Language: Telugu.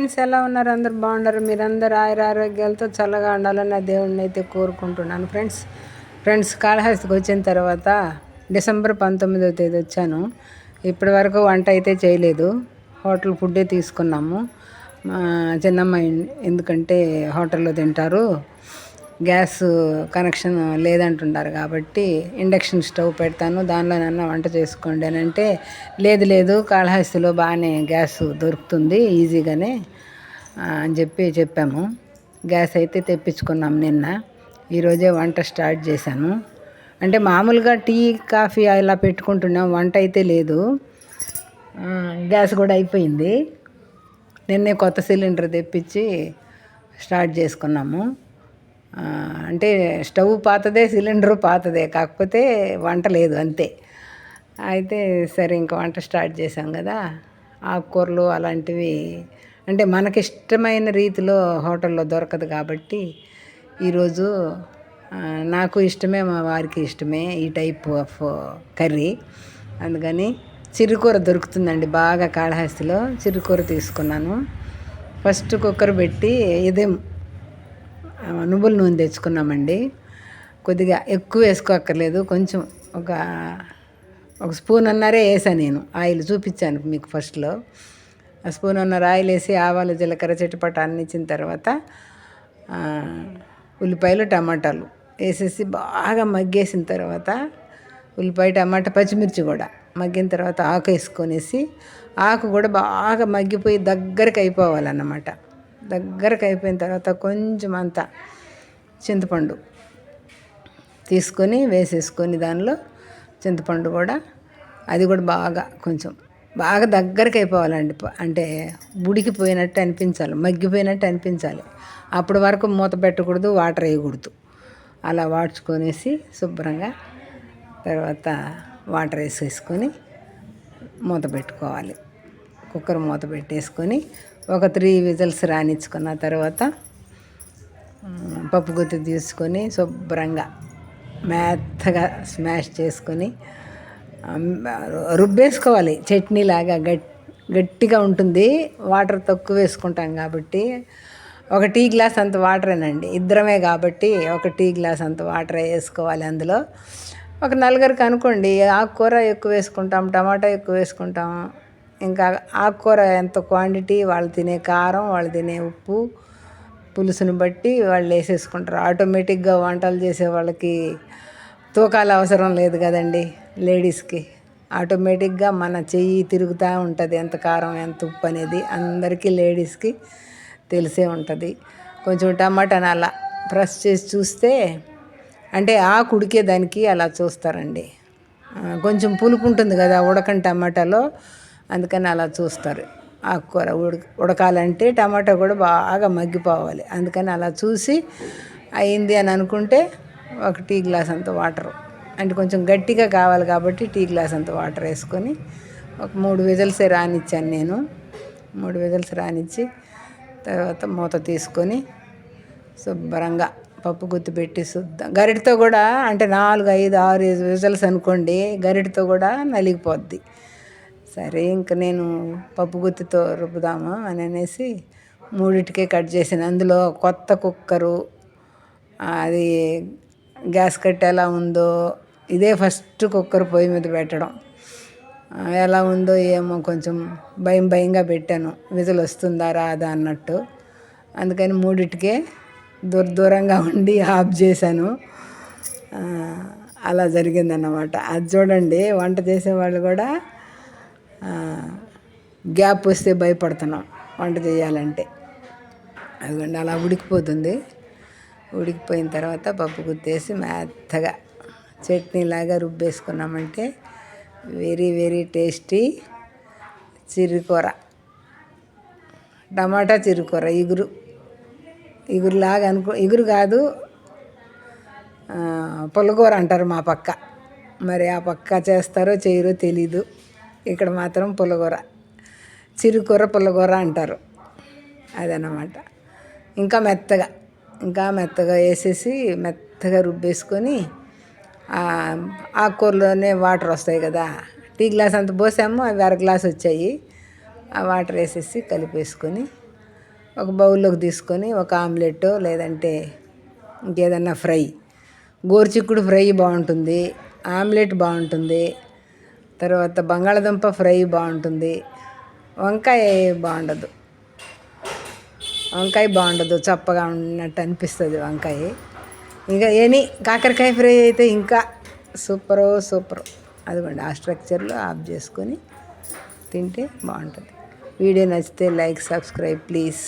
ఫ్రెండ్స్ ఎలా ఉన్నారు? అందరు బాగున్నారు? మీరందరూ ఆయుర ఆరోగ్యాలతో చల్లగా ఉండాలని నా దేవుడిని అయితే కోరుకుంటున్నాను. ఫ్రెండ్స్ ఫ్రెండ్స్ కాళహస్తికి వచ్చిన తర్వాత డిసెంబర్ పంతొమ్మిదవ తేదీ వచ్చాను. ఇప్పటి వరకు వంట అయితే చేయలేదు. హోటల్ ఫుడ్డే తీసుకున్నాము. మా చిన్నమ్మాయి ఎందుకంటే హోటల్లో తింటారు. గ్యాస్ కనెక్షన్ లేదంటున్నారు కాబట్టి ఇండక్షన్ స్టవ్ పెడతాను. దానిలోనన్నా వంట చేసుకోండి అని అంటే లేదు లేదు కాళహస్తిలో బాగానే గ్యాస్ దొరుకుతుంది ఈజీగానే అని చెప్పి చెప్పాము. గ్యాస్ అయితే తెప్పించుకున్నాం నిన్న. ఈరోజే వంట స్టార్ట్ చేశాను. అంటే మామూలుగా టీ కాఫీ ఇలా పెట్టుకుంటున్నాం వంట అయితే లేదు. గ్యాస్ కూడా అయిపోయింది. నిన్నే కొత్త సిలిండర్ తెప్పించి స్టార్ట్ చేసుకున్నాము. అంటే స్టవ్ పాతదే సిలిండరు పాతదే కాకపోతే వంట లేదు అంతే. అయితే సరే ఇంకా వంట స్టార్ట్ చేసాం కదా. ఆకుకూరలు అలాంటివి అంటే మనకిష్టమైన రీతిలో హోటల్లో దొరకదు కాబట్టి ఈరోజు నాకు ఇష్టమే మా వారికి ఇష్టమే ఈ టైప్ ఆఫ్ కర్రీ. అందుకని చిరుకూర దొరుకుతుందండి బాగా కాళహస్తిలో చిరుకూర తీసుకున్నాను. ఫస్ట్ కుక్కర్ పెట్టి ఇదే నువ్వుల నూనె తెచ్చుకున్నామండి. కొద్దిగా ఎక్కువ వేసుకోక్కర్లేదు. కొంచెం ఒక ఒక స్పూన్ అన్నారే వేసాను నేను. ఆయిల్ చూపించాను మీకు ఫస్ట్లో. ఆ స్పూన్ అన్నర ఆయిల్ వేసి ఆవాలు జీలకర్ర చెట్టుపట్ట అన్ని ఇచ్చిన తర్వాత ఉల్లిపాయలు టమాటాలు వేసేసి బాగా మగ్గేసిన తర్వాత ఉల్లిపాయ టమాటా పచ్చిమిర్చి కూడా మగ్గిన తర్వాత ఆకు వేసుకొనేసి ఆకు కూడా బాగా మగ్గిపోయి దగ్గరకు అయిపోవాలన్నమాట. దగ్గరకు అయిపోయిన తర్వాత కొంచెం అంత చింతపండు తీసుకొని వేసేసుకొని దానిలో చింతపండు కూడా. అది కూడా బాగా కొంచెం బాగా దగ్గరకు అయిపోవాలండి. అంటే ఉడికిపోయినట్టు అనిపించాలి మగ్గిపోయినట్టు అనిపించాలి. అప్పటి వరకు మూత పెట్టకూడదు వాటర్ వేయకూడదు. అలా వాడ్చుకొనేసి శుభ్రంగా తర్వాత వాటర్ వేసేసుకొని మూత పెట్టుకోవాలి. కుక్కర్ మూత పెట్టేసుకొని ఒక త్రీ విజల్స్ రానిచ్చుకున్న తర్వాత పప్పు గుత్తి తీసుకొని శుభ్రంగా మెత్తగా స్మాష్ చేసుకొని రుబ్బేసుకోవాలి. చట్నీ లాగా గట్ గట్టిగా ఉంటుంది. వాటర్ తక్కువ వేసుకుంటాం కాబట్టి ఒక టీ గ్లాస్ అంత వాటరేనండి ఇద్దరమే కాబట్టి ఒక టీ గ్లాస్ అంత వాటర్ వేసుకోవాలి అందులో. ఒక నలుగురికి అనుకోండి ఆకుకూర ఎక్కువ వేసుకుంటాం టమాటా ఎక్కువ వేసుకుంటాం ఇంకా ఆకుకూర ఎంత క్వాంటిటీ వాళ్ళు తినే కారం వాళ్ళు తినే ఉప్పు పులుసుని బట్టి వాళ్ళు వేసేసుకుంటారు. ఆటోమేటిక్గా వంటలు చేసే వాళ్ళకి తూకాలు అవసరం లేదు కదండి లేడీస్కి ఆటోమేటిక్గా మన చెయ్యి తిరుగుతూ ఉంటుంది ఎంత కారం ఎంత ఉప్పు అనేది అందరికీ లేడీస్కి తెలిసే ఉంటుంది. కొంచెం టమాటాని అలా ప్రెస్ చేసి చూస్తే అంటే ఆకు ఉడికేదానికి అలా చూస్తారండి. కొంచెం పులుపు ఉంటుంది కదా ఉడకని టమాటాలో అందుకని అలా చూస్తారు. ఆకుకూర ఉడక ఉడకాలంటే టమాటా కూడా బాగా మగ్గిపోవాలి. అందుకని అలా చూసి అయింది అని అనుకుంటే ఒక టీ గ్లాస్ అంత వాటర్. అంటే కొంచెం గట్టిగా కావాలి కాబట్టి టీ గ్లాస్ అంత వాటర్ వేసుకొని ఒక మూడు విజల్స్ రానిచ్చాను నేను. మూడు విజల్స్ రానిచ్చి తర్వాత మూత తీసుకొని శుభ్రంగా పప్పు గుత్తి పెట్టి శుద్ధ గరిటతో కూడా అంటే నాలుగు ఐదు ఆరు విజల్స్ అనుకోండి గరిటతో కూడా నలిగిపోద్ది. సరే ఇంక నేను పప్పు గుత్తితో రుబ్బుదామా అని అనేసి మూడిటికే కట్ చేసాను అందులో కొత్త కుక్కరు అది గ్యాస్ కట్ ఎలా ఉందో ఇదే ఫస్ట్ కుక్కర్ పొయ్యి మీద పెట్టడం. ఎలా ఉందో ఏమో కొంచెం భయం భయంగా పెట్టాను. విజులు వస్తుందా రాదా అన్నట్టు. అందుకని మూడిటికే దూర దూరంగా ఉండి ఆఫ్ చేశాను. అలా జరిగిందన్నమాట. అది చూడండి వంట చేసేవాళ్ళు కూడా గ్యాప్ వస్తే భయపడుతున్నాం వంట చేయాలంటే. అదిగోండి అలా ఉడికిపోతుంది. ఉడికిపోయిన తర్వాత పప్పు గుత్తేసి మెత్తగా చట్నీలాగా రుబ్బేసుకున్నామంటే వెరీ వెరీ టేస్టీ చిరుకూర. టమాటా చిరుకూర ఇగురు. ఇగురులాగా అనుకో ఇగురు కాదు పులకూర అంటారు మా పక్క. మరి ఆ పక్క చేస్తారో చేయరో తెలీదు. ఇక్కడ మాత్రం పులగూర. చిరుకూర పుల్లగూర అంటారు. అదనమాట ఇంకా మెత్తగా ఇంకా మెత్తగా వేసేసి మెత్తగా రుబ్బేసుకొని ఆకుకూరలోనే వాటర్ వస్తాయి కదా. టీ గ్లాస్ అంత పోసాము అవి అర గ్లాస్ వచ్చాయి. ఆ వాటర్ వేసేసి కలిపేసుకొని ఒక బౌల్లోకి తీసుకొని ఒక ఆమ్లెట్ లేదంటే ఇంకేదన్నా ఫ్రై. గోరుచిక్కుడు ఫ్రై బాగుంటుంది ఆమ్లెట్ బాగుంటుంది. తర్వాత బంగాళదుంప ఫ్రై బాగుంటుంది. వంకాయ బాగుండదు. వంకాయ బాగుండదు చప్పగా ఉన్నట్టు అనిపిస్తుంది వంకాయ. ఇంకా ఎనీ కాకరకాయ ఫ్రై అయితే ఇంకా సూపరు సూపరు. అదిగోండి ఆ స్ట్రక్చర్లో ఆఫ్ చేసుకొని తింటే బాగుంటుంది. వీడియో నచ్చితే లైక్ సబ్స్క్రైబ్ ప్లీజ్.